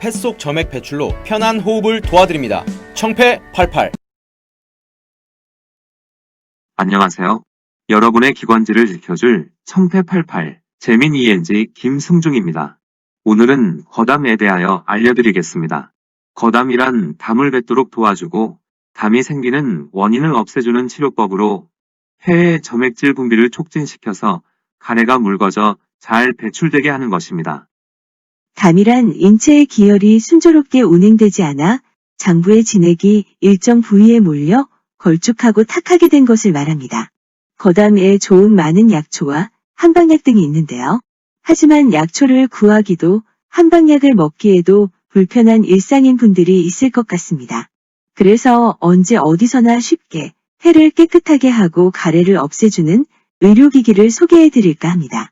폐속 점액 배출로 편한 호흡을 도와드립니다. 청폐 88 안녕하세요. 여러분의 기관지를 지켜줄 청패 88 재민 ENG 김승중입니다. 오늘은 거담에 대하여 알려드리겠습니다. 거담이란 담을 뱉도록 도와주고 담이 생기는 원인을 없애주는 치료법으로 폐의 점액질 분비를 촉진시켜서 가래가 묽어져 잘 배출되게 하는 것입니다. 담이란 인체의 기혈이 순조롭게 운행되지 않아 장부의 진액이 일정 부위에 몰려 걸쭉하고 탁하게 된 것을 말합니다. 거담에 좋은 많은 약초와 한방약 등이 있는데요. 하지만 약초를 구하기도 한방약을 먹기에도 불편한 일상인 분들이 있을 것 같습니다. 그래서 언제 어디서나 쉽게 폐를 깨끗하게 하고 가래를 없애주는 의료기기를 소개해 드릴까 합니다.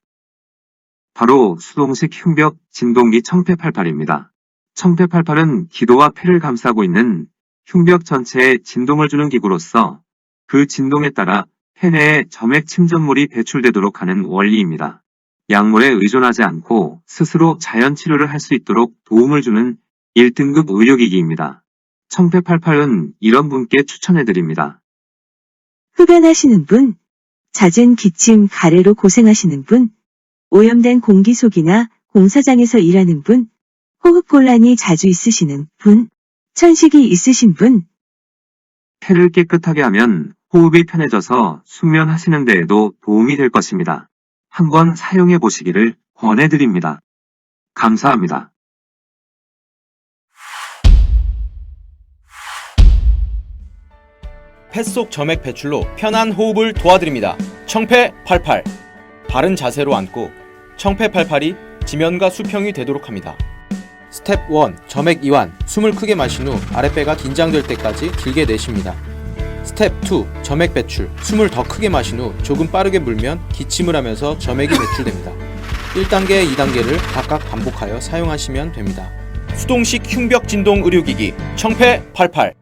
바로 수동식 흉벽 진동기 청패88입니다. 청패88은 기도와 폐를 감싸고 있는 흉벽 전체에 진동을 주는 기구로서 그 진동에 따라 폐 내에 점액 침전물이 배출되도록 하는 원리입니다. 약물에 의존하지 않고 스스로 자연 치료를 할 수 있도록 도움을 주는 1등급 의료기기입니다. 청패88은 이런 분께 추천해드립니다. 흡연하시는 분, 잦은 기침, 가래로 고생하시는 분, 오염된 공기 속이나 공사장에서 일하는 분, 호흡 곤란이 자주 있으시는 분, 천식이 있으신 분, 폐를 깨끗하게 하면 호흡이 편해져서 숙면하시는 데에도 도움이 될 것입니다. 한번 사용해 보시기를 권해드립니다. 감사합니다. 폐속 점액 배출로 편한 호흡을 도와드립니다. 청폐 88 바른 자세로 앉고 88이 지면과 수평이 되도록 합니다. 스텝 1 점액 이완 숨을 크게 마신 후 아랫배가 긴장될 때까지 길게 내쉽니다. 스텝 2 점액 배출 숨을 더 크게 마신 후 조금 빠르게 물면 기침을 하면서 점액이 배출됩니다. 1단계, 2단계를 각각 반복하여 사용하시면 됩니다. 수동식 흉벽 진동 의료기기 청폐 88